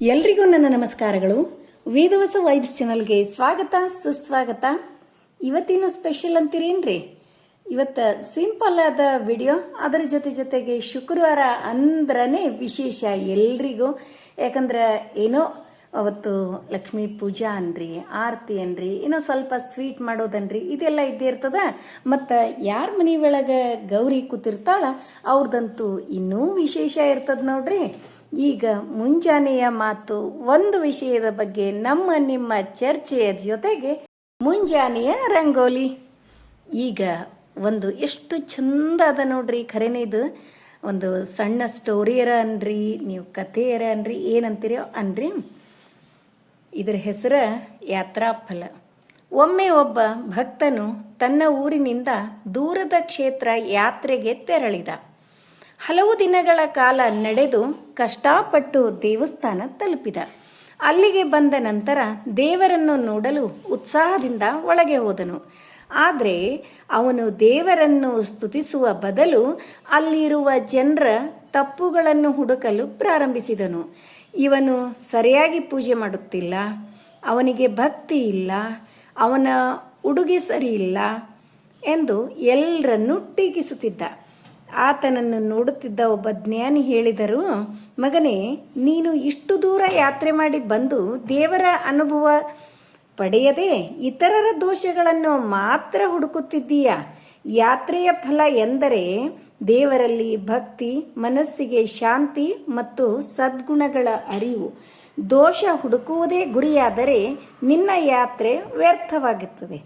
ಎಲ್ರಿಗೂ ನನ್ನ ನಮಸ್ಕಾರಗಳು. ವೇದವಸ ವೈಬ್ಸ್ ಚಾನಲ್ಗೆ ಸ್ವಾಗತ, ಸುಸ್ವಾಗತ. ಇವತ್ತೇನು ಸ್ಪೆಷಲ್ ಅಂತೀರೇನ್ರಿ? ಇವತ್ತು ಸಿಂಪಲ್ ಆದ ವಿಡಿಯೋ. ಅದರ ಜೊತೆ ಜೊತೆಗೆ ಶುಕ್ರವಾರ ಅಂದ್ರನೇ ವಿಶೇಷ ಎಲ್ರಿಗೂ. ಯಾಕಂದ್ರೆ ಏನೋ ಅವತ್ತು ಲಕ್ಷ್ಮೀ ಪೂಜಾ ಅನ್ರಿ, ಆರತಿ ಅನ್ರಿ, ಏನೋ ಸ್ವಲ್ಪ ಸ್ವೀಟ್ ಮಾಡೋದನ್ರಿ, ಇದೆಲ್ಲ ಇದ್ದೇ ಇರ್ತದ. ಮತ್ತು ಯಾರ ಮನೆ ಒಳಗೆ ಗೌರಿ ಕೂತಿರ್ತಾಳ, ಅವ್ರದಂತೂ ಇನ್ನೂ ವಿಶೇಷ ಇರ್ತದ ನೋಡ್ರಿ. ಈಗ ಮುಂಜಾನೆಯ ಮಾತು ಒಂದು ವಿಷಯದ ಬಗ್ಗೆ ನಮ್ಮ ನಿಮ್ಮ ಚರ್ಚೆಯ ಜೊತೆಗೆ ಮುಂಜಾನೆಯ ರಂಗೋಲಿ. ಈಗ ಒಂದು ಎಷ್ಟು ಚಂದ ಅದ ನೋಡ್ರಿ ಖರೇನೆ ಇದು. ಒಂದು ಸಣ್ಣ ಸ್ಟೋರಿಯರ ಅನ್ರಿ, ನೀವು ಕಥೆಯರ ಅನ್ರಿ, ಏನಂತೀರಿ ಅನ್ರಿ. ಇದರ ಹೆಸರ ಯಾತ್ರಾ ಫಲ ಒಮ್ಮೆ ಒಬ್ಬ ಭಕ್ತನು ತನ್ನ ಊರಿನಿಂದ ದೂರದ ಕ್ಷೇತ್ರ ಯಾತ್ರೆಗೆ ತೆರಳಿದ. ಹಲವು ದಿನಗಳ ಕಾಲ ನಡೆದು ಕಷ್ಟಪಟ್ಟು ದೇವಸ್ಥಾನ ತಲುಪಿದ. ಅಲ್ಲಿಗೆ ಬಂದ ನಂತರ ದೇವರನ್ನು ನೋಡಲು ಉತ್ಸಾಹದಿಂದ ಒಳಗೆ ಹೋದನು. ಆದರೆ ಅವನು ದೇವರನ್ನು ಸ್ತುತಿಸುವ ಬದಲು ಅಲ್ಲಿರುವ ಜನರ ತಪ್ಪುಗಳನ್ನು ಹುಡುಕಲು ಪ್ರಾರಂಭಿಸಿದನು. ಇವನು ಸರಿಯಾಗಿ ಪೂಜೆ ಮಾಡುತ್ತಿಲ್ಲ. ಅವನಿಗೆ ಭಕ್ತಿ ಇಲ್ಲ. ಅವನ ಉಡುಗೆ ಸರಿ ಇಲ್ಲ ಎಂದು ಎಲ್ಲರನ್ನೂ ಟೀಕಿಸುತ್ತಿದ್ದ. ಆತನನ್ನು ನೋಡುತ್ತಿದ್ದ ಒಬ್ಬ ಜ್ಞಾನಿ ಹೇಳಿದರು, ಮಗನೇ, ನೀನು ಇಷ್ಟು ದೂರ ಯಾತ್ರೆ ಮಾಡಿ ಬಂದು ದೇವರ ಅನುಭವ ಪಡೆಯದೆ ಇತರರ ದೋಷಗಳನ್ನು ಮಾತ್ರ ಹುಡುಕುತ್ತಿದ್ದೀಯ? ಯಾತ್ರೆಯ ಫಲ ಎಂದರೆ ದೇವರಲ್ಲಿ ಭಕ್ತಿ, ಮನಸ್ಸಿಗೆ ಶಾಂತಿ ಮತ್ತು ಸದ್ಗುಣಗಳ ಅರಿವು. ದೋಷ ಹುಡುಕುವುದೇ ಗುರಿಯಾದರೆ ನಿನ್ನ ಯಾತ್ರೆ ವ್ಯರ್ಥವಾಗುತ್ತದೆ.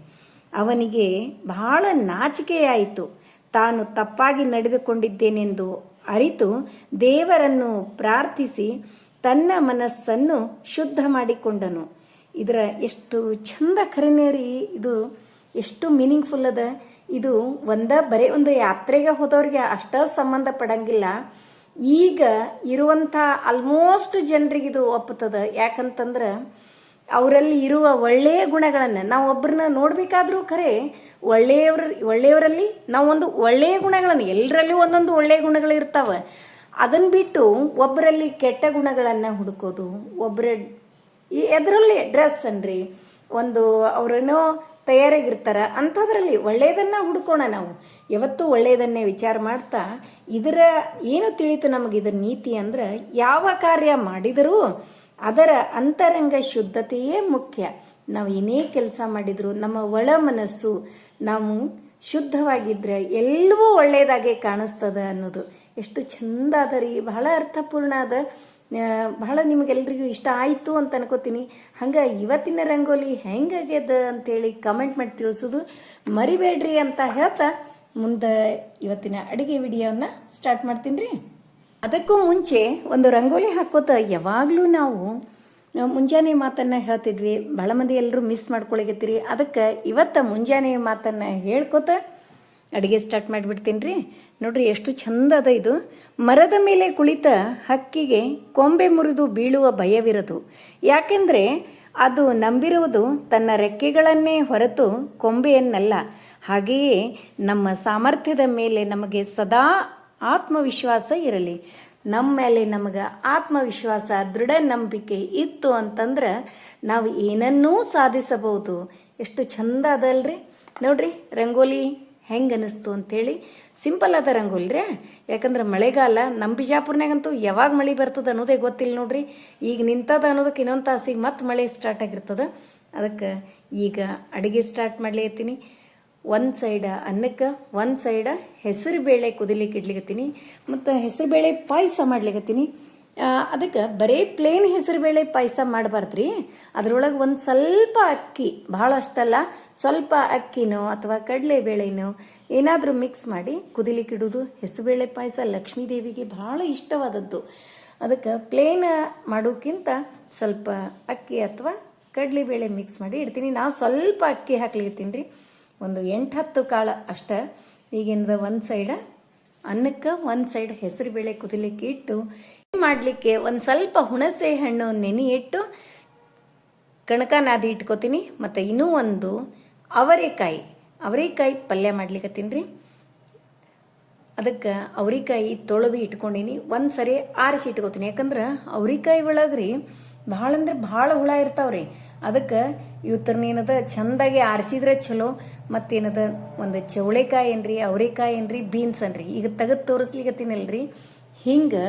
ಅವನಿಗೆ ಬಹಳ ನಾಚಿಕೆಯಾಯಿತು. ತಾನು ತಪ್ಪಾಗಿ ನಡೆದುಕೊಂಡಿದ್ದೇನೆಂದು ಅರಿತು ದೇವರನ್ನು ಪ್ರಾರ್ಥಿಸಿ ತನ್ನ ಮನಸ್ಸನ್ನು ಶುದ್ಧ ಮಾಡಿಕೊಂಡನು. ಇದರ ಎಷ್ಟು ಚಂದ ಖರೇನೇರಿ ಇದು. ಎಷ್ಟು ಮೀನಿಂಗ್ಫುಲ್ ಅದ. ಇದು ಒಂದ ಬರೀ ಒಂದು ಯಾತ್ರೆಗೆ ಹೋದವ್ರಿಗೆ ಅಷ್ಟ ಸಂಬಂಧ ಪಡಂಗಿಲ್ಲ ಈಗ ಇರುವಂಥ ಆಲ್ಮೋಸ್ಟ್ ಜನರಿಗೆ ಇದು ಒಪ್ಪುತ್ತದೆ ಯಾಕಂತಂದ್ರೆ ಅವರಲ್ಲಿ ಇರುವ ಒಳ್ಳೆಯ ಗುಣಗಳನ್ನು ನಾವು ಒಬ್ಬರನ್ನ ನೋಡಬೇಕಾದ್ರೂ ಖರೆ ಒಳ್ಳೆಯವ್ರ, ಒಳ್ಳೆಯವರಲ್ಲಿ ನಾವು ಒಂದು ಒಳ್ಳೆಯ ಗುಣಗಳನ್ನು ಎಲ್ಲರಲ್ಲೂ ಒಂದೊಂದು ಒಳ್ಳೆಯ ಗುಣಗಳು ಇರ್ತಾವೆ. ಅದನ್ನು ಬಿಟ್ಟು ಒಬ್ಬರಲ್ಲಿ ಕೆಟ್ಟ ಗುಣಗಳನ್ನು ಹುಡುಕೋದು ಒಬ್ಬರ ಈ ಎದರಲ್ಲಿ ಡ್ರೆಸ್ ಅನ್ರಿ, ಒಂದು ಅವರೇನೋ ತಯಾರಾಗಿರ್ತಾರೆ, ಅಂಥದ್ರಲ್ಲಿ ಒಳ್ಳೆಯದನ್ನು ಹುಡ್ಕೋಣ ನಾವು. ಯಾವತ್ತೂ ಒಳ್ಳೆಯದನ್ನೇ ವಿಚಾರ ಮಾಡ್ತಾ, ಇದರ ಏನು ತಿಳಿತು ನಮಗೆ ಇದರ ನೀತಿ ಅಂದ್ರೆ ಯಾವ ಕಾರ್ಯ ಮಾಡಿದರೂ ಅದರ ಅಂತರಂಗ ಶುದ್ಧತೆಯೇ ಮುಖ್ಯ. ನಾವು ಏನೇ ಕೆಲಸ ಮಾಡಿದರೂ ನಮ್ಮ ಒಳ ಮನಸ್ಸು ನಾವು ಶುದ್ಧವಾಗಿದ್ದರೆ ಎಲ್ಲವೂ ಒಳ್ಳೆಯದಾಗೆ ಕಾಣಿಸ್ತದ ಅನ್ನೋದು. ಎಷ್ಟು ಚಂದ ಅದ ರೀ, ಬಹಳ ಅರ್ಥಪೂರ್ಣ ಅದ. ಬಹಳ ನಿಮಗೆಲ್ರಿಗೂ ಇಷ್ಟ ಆಯಿತು ಅಂತ ಅನ್ಕೋತೀನಿ. ಹಂಗೆ ಇವತ್ತಿನ ರಂಗೋಲಿ ಹೆಂಗಾಗ್ಯದ ಅಂತೇಳಿ ಕಮೆಂಟ್ ಮಾಡಿ ತಿಳಿಸೋದು ಮರಿಬೇಡ್ರಿ ಅಂತ ಹೇಳ್ತಾ ಮುಂದೆ ಇವತ್ತಿನ ಅಡುಗೆ ವಿಡಿಯೋವನ್ನು ಸ್ಟಾರ್ಟ್ ಮಾಡ್ತೀನಿ ರೀ. ಅದಕ್ಕೂ ಮುಂಚೆ ಒಂದು ರಂಗೋಲಿ ಹಾಕೋತ ಯಾವಾಗಲೂ ನಾವು ಮುಂಜಾನೆ ಮಾತನ್ನು ಹೇಳ್ತಿದ್ವಿ. ಭಾಳ ಮಂದಿ ಎಲ್ಲರೂ ಮಿಸ್ ಮಾಡ್ಕೊಳಗತ್ತೀರಿ ಅದಕ್ಕೆ ಇವತ್ತು ಮುಂಜಾನೆ ಮಾತನ್ನು ಹೇಳ್ಕೊತ ಅಡುಗೆ ಸ್ಟಾರ್ಟ್ ಮಾಡಿಬಿಡ್ತೀನಿ ರೀ ನೋಡ್ರಿ ಎಷ್ಟು ಚಂದ ಅದ ಇದು. ಮರದ ಮೇಲೆ ಕುಳಿತ ಹಕ್ಕಿಗೆ ಕೊಂಬೆ ಮುರಿದು ಬೀಳುವ ಭಯವಿರದು. ಯಾಕೆಂದರೆ ಅದು ನಂಬಿರುವುದು ತನ್ನ ರೆಕ್ಕೆಗಳನ್ನೇ ಹೊರತು ಕೊಂಬೆಯನ್ನಲ್ಲ. ಹಾಗೆಯೇ ನಮ್ಮ ಸಾಮರ್ಥ್ಯದ ಮೇಲೆ ನಮಗೆ ಸದಾ ಆತ್ಮವಿಶ್ವಾಸ ಇರಲಿ. ನಮ್ಮ ಮೇಲೆ ನಮಗೆ ಆತ್ಮವಿಶ್ವಾಸ, ದೃಢ ನಂಬಿಕೆ ಇತ್ತು ಅಂತಂದ್ರೆ ನಾವು ಏನನ್ನೂ ಸಾಧಿಸಬಹುದು. ಎಷ್ಟು ಚಂದ ಅದಲ್ರಿ. ನೋಡ್ರಿ, ರಂಗೋಲಿ ಹೆಂಗೆ ಅನಿಸ್ತು ಅಂತೇಳಿ. ಸಿಂಪಲ್ ಅದ ರಂಗೋಲಿ ರೀ ಯಾಕಂದ್ರೆ ಮಳೆಗಾಲ ನಮ್ಮ ಬಿಜಾಪುರ್ನಾಗಂತೂ ಯಾವಾಗ ಮಳೆ ಬರ್ತದೆ ಅನ್ನೋದೇ ಗೊತ್ತಿಲ್ಲ ನೋಡ್ರಿ. ಈಗ ನಿಂತದ ಅನ್ನೋದಕ್ಕೆ ಇನ್ನೊಂದು ತಾಸಿಗೆ ಮತ್ತೆ ಮಳೆ ಸ್ಟಾರ್ಟ್ ಆಗಿರ್ತದೆ. ಅದಕ್ಕೆ ಈಗ ಅಡುಗೆ ಸ್ಟಾರ್ಟ್ ಮಾಡ್ಲಿಕತ್ತೀನಿ ಒಂದು ಸೈಡ ಅನ್ನಕ್ಕೆ, ಒಂದು ಸೈಡ ಹೆಸರು ಬೇಳೆ ಕುದಿಲಿಕ್ಕೆ ಇಡ್ಲಿಕತ್ತೀನಿ, ಮತ್ತು ಹೆಸರು ಬೇಳೆ ಪಾಯಸ ಮಾಡ್ಲಿಕತ್ತೀನಿ. ಅದಕ್ಕೆ ಬರೀ ಪ್ಲೇನ್ ಹೆಸರು ಬೇಳೆ ಪಾಯಸ ಮಾಡಬಾರ್ದು ರೀ ಅದ್ರೊಳಗೆ ಒಂದು ಸ್ವಲ್ಪ ಅಕ್ಕಿ, ಭಾಳಷ್ಟಲ್ಲ, ಸ್ವಲ್ಪ ಅಕ್ಕಿನೋ ಅಥವಾ ಕಡಲೆಬೇಳೆನೋ ಏನಾದರೂ ಮಿಕ್ಸ್ ಮಾಡಿ ಕುದಿಲಿಕ್ಕೆ ಇಡೋದು ಹೆಸರುಬೇಳೆ ಪಾಯಸ ಲಕ್ಷ್ಮೀ ದೇವಿಗೆ ಭಾಳ ಇಷ್ಟವಾದದ್ದು. ಅದಕ್ಕೆ ಪ್ಲೇನ್ ಮಾಡೋಕ್ಕಿಂತ ಸ್ವಲ್ಪ ಅಕ್ಕಿ ಅಥವಾ ಕಡಲೆಬೇಳೆ ಮಿಕ್ಸ್ ಮಾಡಿ ಇಡ್ತೀನಿ. ನಾವು ಸ್ವಲ್ಪ ಅಕ್ಕಿ ಹಾಕ್ಲಿಕತ್ತೀನಿ ರೀ. ಒಂದು ಎಂಟು ಹತ್ತು ಕಾಳು ಅಷ್ಟ. ಈಗಿಂದ ಒಂದು ಸೈಡ ಅನ್ನಕ್ಕೆ, ಒಂದು ಸೈಡ್ ಹೆಸರುಬೇಳೆ ಕುದಿಲಿಕ್ಕೆ ಇಟ್ಟು ಮಾಡಲಿಕ್ಕೆ ಒಂದು ಸ್ವಲ್ಪ ಹುಣಸೆ ಹಣ್ಣು ನೆನೆ ಇಟ್ಟು ಕಣಕ ನಾದಿ ಇಟ್ಕೋತೀನಿ. ಮತ್ತು ಇನ್ನೂ ಒಂದು ಅವರೆಕಾಯಿ. ಅವರೆಕಾಯಿ ಪಲ್ಯ ಮಾಡ್ಲಿಕತ್ತೀನಿ ರೀ. ಅದಕ್ಕೆ ಅವ್ರಿಕಾಯಿ ತೊಳೆದು ಇಟ್ಕೊಂಡೀನಿ. ಒಂದು ಸರಿ ಆರಿಸಿ ಇಟ್ಕೋತೀನಿ. ಯಾಕಂದ್ರೆ ಅವ್ರಿಕಾಯಿ ಒಳಗೆ ರೀ ಭಾಳ ಅಂದ್ರೆ ಭಾಳ ಹುಳ ಇರ್ತಾವ್ರಿ ಅದಕ್ಕೆ ಇವತ್ತರ್ನೇನದ ಚಂದಾಗಿ ಆರಿಸಿದ್ರೆ ಚಲೋ. ಮತ್ತೇನದ ಒಂದು ಚೌಳೆಕಾಯಿ ಏನ್ರಿ, ಅವರೆಕಾಯಿ ಏನ್ರಿ ಬೀನ್ಸ್ ಅನ್ರಿ. ಈಗ ತೆಗೆದು ತೋರಿಸ್ಲಿಕ್ಕತ್ತೀನಲ್ರಿ ಹಿಂಗೆ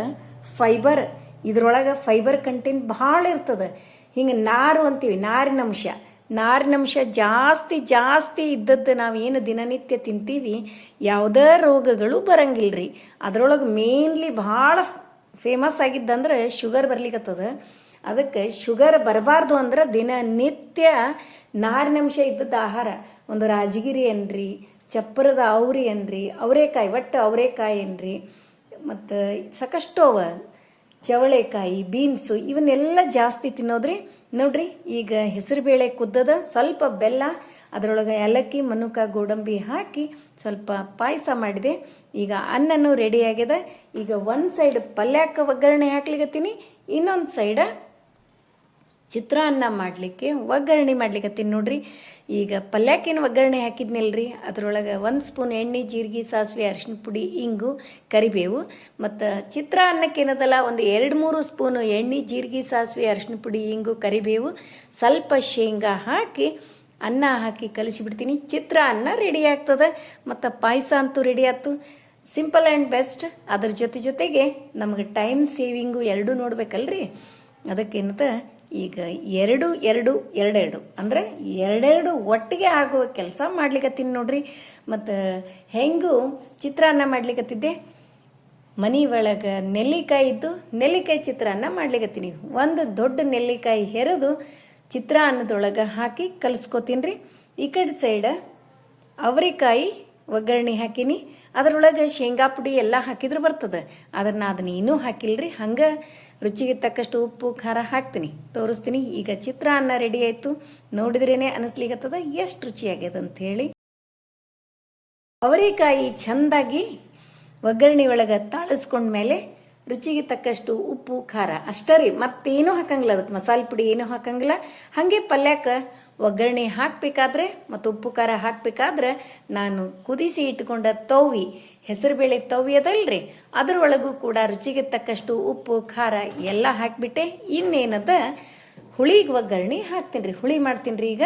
ಫೈಬರ್ ಇದ್ರೊಳಗೆ ಫೈಬರ್ ಕಂಟೆಂಟ್ ಭಾಳ ಇರ್ತದೆ. ಹಿಂಗೆ ನಾರು ಅಂತೀವಿ, ನಾರಿನ ಅಂಶ. ಜಾಸ್ತಿ ಜಾಸ್ತಿ ಇದ್ದದ್ದು ಏನು ದಿನನಿತ್ಯ ತಿಂತೀವಿ, ಯಾವುದೇ ರೋಗಗಳು ಬರಂಗಿಲ್ಲ ರೀ ಅದರೊಳಗೆ ಮೇನ್ಲಿ ಭಾಳ ಫೇಮಸ್ ಆಗಿದ್ದಂದ್ರೆ ಶುಗರ್ ಬರ್ಲಿಕ್ಕತ್ತದ ಅದಕ್ಕೆ ಶುಗರ್ ಬರಬಾರ್ದು ಅಂದ್ರೆ ದಿನನಿತ್ಯ ನಾರಿನಂಶ ಇದ್ದದ್ದು ಆಹಾರ. ಒಂದು ರಾಜಗಿರಿ ಏನ್ರಿ, ಚಪ್ಪರದ ಅವ್ರಿ ಏನ್ರಿ, ಅವರೇಕಾಯಿ ಒಟ್ಟು ಅವರೇಕಾಯಿ ಏನ್ರಿ, ಮತ್ತು ಸಾಕಷ್ಟು ಅವ. ಚವಳೆಕಾಯಿ ಬೀನ್ಸು, ಇವನ್ನೆಲ್ಲ ಜಾಸ್ತಿ ತಿನ್ನೋದ್ರಿ. ನೋಡ್ರಿ, ಈಗ ಹೆಸರುಬೇಳೆ ಕುದ್ದದ ಸ್ವಲ್ಪ ಬೆಲ್ಲ, ಅದರೊಳಗೆ ಏಲಕ್ಕಿ, ಮನುಕ, ಗೋಡಂಬಿ ಹಾಕಿ ಸ್ವಲ್ಪ ಪಾಯಸ ಮಾಡಿದೆ. ಈಗ ಅನ್ನನೂ ರೆಡಿ ಆಗ್ಯದ ಈಗ ಒಂದು ಸೈಡ್ ಪಲ್ಯಕ್ಕೆ ಒಗ್ಗರಣೆ ಹಾಕ್ಲಿಕತ್ತೀನಿ, ಇನ್ನೊಂದು ಸೈಡ ಚಿತ್ರಾನ್ನ ಮಾಡಲಿಕ್ಕೆ, ಒಗ್ಗರಣೆ ಮಾಡ್ಲಿಕತ್ತೀನಿ ನೋಡ್ರಿ. ಈಗ ಪಲ್ಯಕ್ಕೇನು ಒಗ್ಗರಣೆ ಹಾಕಿದ್ನಲ್ರಿ? ಅದರೊಳಗೆ ಒಂದು ಸ್ಪೂನ್ ಎಣ್ಣೆ, ಜೀರಿಗೆ, ಸಾಸಿವೆ ಅರಿಶಿನ ಪುಡಿ, ಇಂಗು, ಕರಿಬೇವು. ಮತ್ತು ಚಿತ್ರಾನ್ನಕ್ಕೇನದಲ್ಲ, ಒಂದು ಎರಡು ಮೂರು ಸ್ಪೂನು ಎಣ್ಣೆ, ಜೀರಿಗೆ, ಸಾಸಿವೆ ಅರಿಶಿನ ಪುಡಿ, ಇಂಗು, ಕರಿಬೇವು, ಸ್ವಲ್ಪ ಶೇಂಗಾ ಹಾಕಿ, ಅನ್ನ ಹಾಕಿ ಕಲಿಸಿಬಿಡ್ತೀನಿ. ಚಿತ್ರಾನ್ನ ರೆಡಿ ಆಗ್ತದೆ. ಮತ್ತು ಪಾಯಸ ಅಂತೂ ರೆಡಿ ಆಯ್ತು. ಸಿಂಪಲ್ ಆ್ಯಂಡ್ ಬೆಸ್ಟ್ ಅದ್ರ ಜೊತೆ ಜೊತೆಗೆ ನಮಗೆ ಟೈಮ್ ಸೇವಿಂಗು ಎರಡೂ ನೋಡ್ಬೇಕಲ್ರಿ? ಅದಕ್ಕೇನದ ಈಗ ಎರಡು ಎರಡು, ಎರಡೆರಡು. ಅಂದರೆ ಎರಡೆರಡು ಒಟ್ಟಿಗೆ ಆಗುವ ಕೆಲಸ ಮಾಡ್ಲಿಕ್ಕತ್ತೀನಿ ನೋಡ್ರಿ. ಮತ್ತು ಹೆಂಗೂ ಚಿತ್ರಾನ್ನ ಮಾಡ್ಲಿಕ್ಕತ್ತಿದ್ದೆ ಮನೆ ಒಳಗೆ ನೆಲ್ಲಿಕಾಯಿ ಇದ್ದು ನೆಲ್ಲಿಕಾಯಿ ಚಿತ್ರಾನ್ನ ಮಾಡ್ಲಿಕ್ಕತ್ತೀನಿ ಒಂದು ದೊಡ್ಡ ನೆಲ್ಲಿಕಾಯಿ ಹೆರೆದು ಚಿತ್ರಾನ್ನದೊಳಗೆ ಹಾಕಿ ಕಲಿಸ್ಕೊತೀನಿ ರೀ ಈ ಕಡೆ ಸೈಡ ಅವರೆಕಾಯಿ ಒಗ್ಗರಣೆ ಹಾಕೀನಿ. ಅದರೊಳಗೆ ಶೇಂಗಾ ಪುಡಿ ಎಲ್ಲ ಹಾಕಿದ್ರೆ ಬರ್ತದೆ. ಅದನ್ನು ಅದನ್ನ ಇನ್ನೂ ಹಾಕಿಲ್ರಿ. ಹಂಗೆ ರುಚಿಗೆ ತಕ್ಕಷ್ಟು ಉಪ್ಪು, ಖಾರ ಹಾಕ್ತೀನಿ. ತೋರಿಸ್ತೀನಿ. ಈಗ ಚಿತ್ರಾನ್ನ ರೆಡಿ ಆಯಿತು. ನೋಡಿದ್ರೇ ಅನಿಸ್ಲಿಕ್ಕತ್ತದ ಎಷ್ಟು ರುಚಿಯಾಗ್ಯದ ಅಂಥೇಳಿ ಅವರೆಕಾಯಿ ಚೆಂದಾಗಿ ಒಗ್ಗರಣೆ ಒಳಗೆ ತಾಳಿಸ್ಕೊಂಡ್ಮೇಲೆ ರುಚಿಗೆ ತಕ್ಕಷ್ಟು ಉಪ್ಪು, ಖಾರ, ಅಷ್ಟೇ ರೀ. ಮತ್ತೇನೂ ಹಾಕಂಗಿಲ್ಲ ಅದಕ್ಕೆ. ಮಸಾಲೆ ಪುಡಿ ಏನೂ ಹಾಕಂಗಿಲ್ಲ. ಹಾಗೆ ಪಲ್ಯಕ್ಕೆ ಒಗ್ಗರಣೆ ಹಾಕಬೇಕಾದ್ರೆ ಮತ್ತು ಉಪ್ಪು, ಖಾರ ಹಾಕಬೇಕಾದ್ರೆ ನಾನು ಕುದಿಸಿ ಇಟ್ಕೊಂಡ ತೌವಿ ಹೆಸರುಬೇಳೆ ತೌವಿ ಅದಲ್ರಿ. ಅದರೊಳಗೂ ಕೂಡ ರುಚಿಗೆ ತಕ್ಕಷ್ಟು ಉಪ್ಪು, ಖಾರ ಎಲ್ಲ ಹಾಕಿಬಿಟ್ಟೆ. ಇನ್ನೇನದ? ಹುಳಿಗೆ ಒಗ್ಗರಣೆ ಹಾಕ್ತೀನಿ ರೀ ಹುಳಿ ಮಾಡ್ತೀನಿ ರೀ ಈಗ.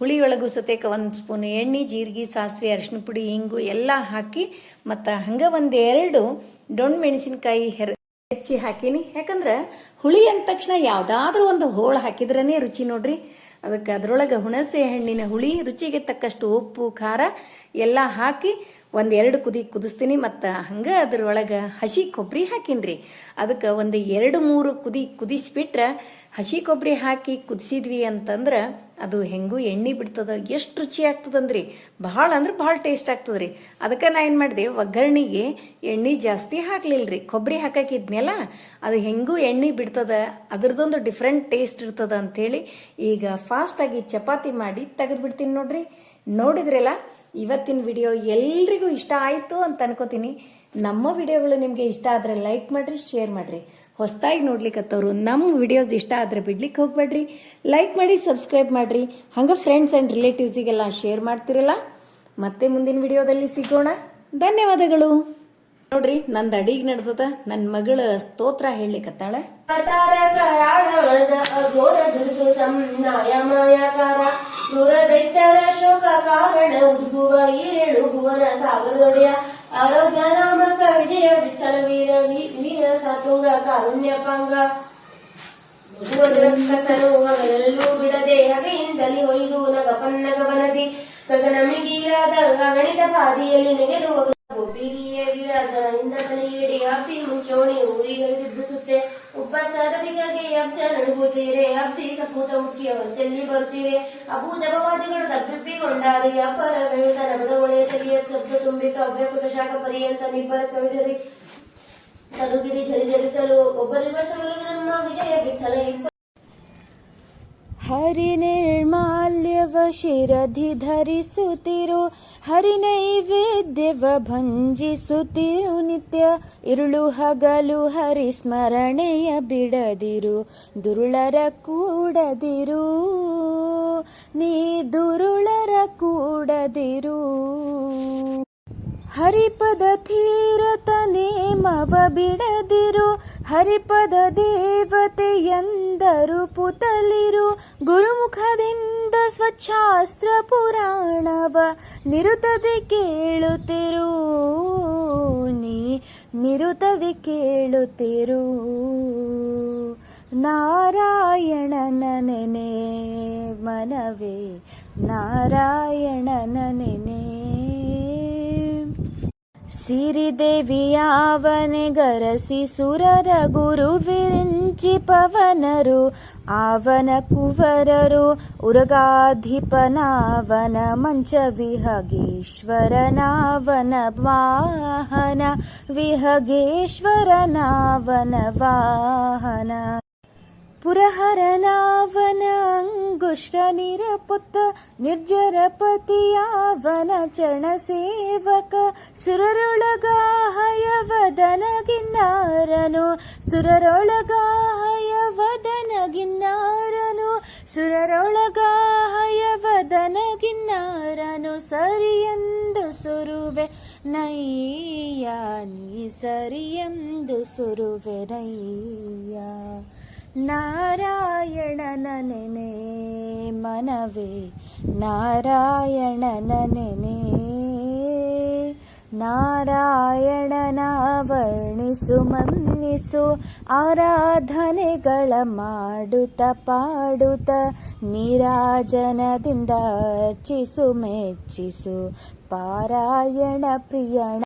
ಹುಳಿ ಒಳಗೂ ಸತೇಕ ಒಂದು ಸ್ಪೂನ್ ಎಣ್ಣೆ, ಜೀರಿಗೆ, ಸಾಸಿವೆ ಅರಿಶಿನ ಪುಡಿ ಹಿಂಗು ಎಲ್ಲ ಹಾಕಿ ಮತ್ತು ಹಂಗೆ ಒಂದು ಎರಡು ಡೊಣ್ಣು ಮೆಣಸಿನ್ಕಾಯಿ ಹೆರ ಹೆಚ್ಚಿ ಹಾಕೀನಿ. ಯಾಕಂದ್ರೆ ಹುಳಿ ಅಂದ ತಕ್ಷಣ ಯಾವುದಾದ್ರೂ ಒಂದು ಹೋಳು ಹಾಕಿದ್ರೇ ರುಚಿ ನೋಡ್ರಿ. ಅದಕ್ಕೆ ಅದರೊಳಗೆ ಹುಣಸೆ ಹಣ್ಣಿನ ಹುಳಿ, ರುಚಿಗೆ ತಕ್ಕಷ್ಟು ಉಪ್ಪು, ಖಾರ ಎಲ್ಲ ಹಾಕಿ ಒಂದೆರಡು ಕುದಿ ಕುದಿಸ್ತೀನಿ ಮತ್ತು ಹಂಗೆ ಅದ್ರೊಳಗೆ ಹಸಿ ಕೊಬ್ಬರಿ ಹಾಕಿನ್ರಿ. ಅದಕ್ಕೆ ಒಂದು ಎರಡು ಮೂರು ಕುದಿ ಕುದಿಸಿಬಿಟ್ರೆ ಹಸಿ ಕೊಬ್ಬರಿ ಹಾಕಿ ಕುದಿಸಿದ್ವಿ ಅಂತಂದ್ರೆ ಅದು ಹೆಂಗೂ ಎಣ್ಣೆ ಬಿಡ್ತದ, ಎಷ್ಟು ರುಚಿ ಆಗ್ತದಂದ್ರಿ. ಭಾಳ ಅಂದ್ರೆ ಭಾಳ ಟೇಸ್ಟ್ ಆಗ್ತದೆ ರೀ ಅದಕ್ಕೆ ನಾ ಏನು ಮಾಡಿದೆ, ಒಗ್ಗರಣೆಗೆ ಎಣ್ಣೆ ಜಾಸ್ತಿ ಹಾಕ್ಲಿಲ್ಲ ರೀ ಕೊಬ್ಬರಿ ಹಾಕಾಕಿದ್ನೆಲ್ಲ, ಅದು ಹೆಂಗೂ ಎಣ್ಣೆ ಬಿಡ್ತದ ಅದ್ರದ್ದೊಂದು ಡಿಫ್ರೆಂಟ್ ಟೇಸ್ಟ್ ಇರ್ತದ ಅಂಥೇಳಿ ಈಗ ಫಾಸ್ಟಾಗಿ ಚಪಾತಿ ಮಾಡಿ ತೆಗೆದುಬಿಡ್ತೀನಿ ನೋಡ್ರಿ. ನೋಡಿದ್ರಲ್ಲ, ಇವತ್ತಿನ ವಿಡಿಯೋ ಎಲ್ರಿಗೂ ಇಷ್ಟ ಆಯಿತು ಅಂತ ಅನ್ಕೋತೀನಿ. ನಮ್ಮ ವಿಡಿಯೋಗಳು ನಿಮಗೆ ಇಷ್ಟ ಆದರೆ ಲೈಕ್ ಮಾಡಿರಿ ಶೇರ್ ಮಾಡಿರಿ. ಹೊಸದಾಗಿ ನೋಡ್ಲಿಕ್ಕತ್ತವ್ರು ನಮ್ಮ ವಿಡಿಯೋಸ್ ಇಷ್ಟ ಆದರೆ ಬಿಡ್ಲಿಕ್ಕೆ ಹೋಗ್ಬೇಡ್ರಿ. ಲೈಕ್ ಮಾಡಿ ಸಬ್ಸ್ಕ್ರೈಬ್ ಮಾಡಿರಿ. ಹಂಗೆ ಫ್ರೆಂಡ್ಸ್ ಆ್ಯಂಡ್ ರಿಲೇಟಿವ್ಸಿಗೆಲ್ಲ ಶೇರ್ ಮಾಡ್ತಿರಲ್ಲ. ಮತ್ತೆ ಮುಂದಿನ ವಿಡಿಯೋದಲ್ಲಿ ಸಿಗೋಣ. ಧನ್ಯವಾದಗಳು. ನೋಡ್ರಿ, ನಂದು ಅಡಿಗೆ ನಡೆದದ. ನನ್ನ ಮಗಳ ಸ್ತೋತ್ರ ಹೇಳಲಿಕ್ಕತ್ತಾಳೆ ಉದ್ಭುವ ಈರೇಳು ಭುವನ ಸಾಗರದೊಡೆಯ ಆರೋಗ್ಯ ನಾಮಕ ವಿಜಯ ವಿಠಲ ವೀರ ವೀರ ಸಾತುಂಗ ಕಾರುಣ್ಯಪಾಂಗ ಕಸನು ಹಗಲಲ್ಲೂ ಬಿಡದೆ ಹಗೆಯಿಂದಲಿ ಹೊಯ್ದು ನಗಪನ್ನಗವನದಿ ಗಗನ ಮಿಗಿಲಾದ ಗಣಿತ ಪಾದಿಯಲ್ಲಿ ನೆಗೆದು ಒಬ್ಬಿರಿಯ ಇಂದ ತಲೆಯೇಡಿ ಅಪ್ಪಿ ಮುಂಚೋಣಿ ಊರಿಗಳಿದ್ದು ಸುತ್ತೆ ಉಪಸರ ಬಿಗಗೆ ಅಬ್ಜ ನಡುಗುತ್ತೀರೆ ಅಬ್ಬಿ ಸಪೂತ ಮುಖ್ಯ ಚೆಲ್ಲಿ ಬರ್ತೀರೆ ಅಬು ಜಪವಾದಿಗಳು ತಪ್ಪಿಪ್ಪಿಕೊಂಡಾರೆ ಅಪ್ಪರ ಕವಿತ ನಮದ ಒಳೆಯ ಚಲಿಯ ಶಬ್ದ ತುಂಬಿಕ ಕಾವ್ಯಕೃತ ಶಾಖ ಪರ್ಯಂತ ನಿಬ್ಬರ ಕವಿಜರಿ ತರುಗಿರಿ ಝರಿಝರಿಸಲು ಒಬ್ಬರಿಗೊಬ್ಬರು ನಮ್ಮ ವಿಜಯ ಹರಿ ಇಬ್ಬ ಹರಿನಿರ್ಮಾಲ್ಯವ ಶಿರಧಿ ಧರಿಸುತ್ತಿರು ಹರಿನೈವೇದ್ಯವ ಭಂಜಿಸುತ್ತಿರು, ನಿತ್ಯ ಇರುಳು ಹಗಲು ಹರಿ ಸ್ಮರಣೆಯ ಬಿಡದಿರು, ದುರುಳರ ಕೂಡದಿರು. ನೀ ದುರುಳರ ಕೂಡದಿರು. ಹರಿಪದ ತೀರತ ನೇಮವ ಬಿಡದಿರು ಹರಿಪದ ದೇವತೆ ಎಂದರು ಪುತಲಿರು. ಗುರುಮುಖದಿಂದ ಸ್ವಚ್ಛಾಸ್ತ್ರ ಪುರಾಣವ ನಿರುತದೆ ಕೇಳುತ್ತಿರು. ನೀ ನಿರುತದೆ ಕೇಳುತ್ತಿರು. ನಾರಾಯಣನ ನೆನೆ ಮನವೇ. ನಾರಾಯಣನ ಸಿರಿದೇವಿಯಾವನೆ ಗರಸಿ ಸುರರ ಗುರು ವಿರಿಂಚಿ ಪವನರು ಆವನ ಕುವರರು ಉರಗಾಧಿಪನಾವನ ಮಂಚ ವಿಹಗೇಶ್ವರನಾವನ ವಾಹನ ವಿಹಗೇಶ್ವರನಾವನ ವಾಹನ ಪುರಹರನಾವನ ಅಂಗುಷ್ಟ ನಿರ್ಜರ ನಿರ್ಜರಪತಿಯಾವನ ಚರಣ ಸೇವಕ. ಸುರರೊಳಗಾಹಯವದನಗಿನ್ನಾರನು ಸುರರೊಳಗಾಹಯವದನಗಿನ್ನಾರನು ಸುರರೊಳಗಾಹಯವದನಗಿನ್ನಾರನು ಸರಿಯೆಂದು ಸುರುವೆ ನೈಯ್ಯ, ನೀ ಸರಿಯೆಂದು ಸುರುವೆ ನಯ್ಯ. ನಾರಾಯಣನ ನೆನೆ ಮನವೇ, ನಾರಾಯಣನ ನೆನೆ. ನಾರಾಯಣನ ವರ್ಣಿಸು, ಮನ್ನಿಸು, ಆರಾಧನೆಗಳ ಮಾಡುತ್ತ, ಪಾಡುತ್ತ, ನೀರಾಜನದಿಂದ ಅರ್ಚಿಸು, ಮೆಚ್ಚಿಸು, ಪಾರಾಯಣ ಪ್ರಿಯಣ.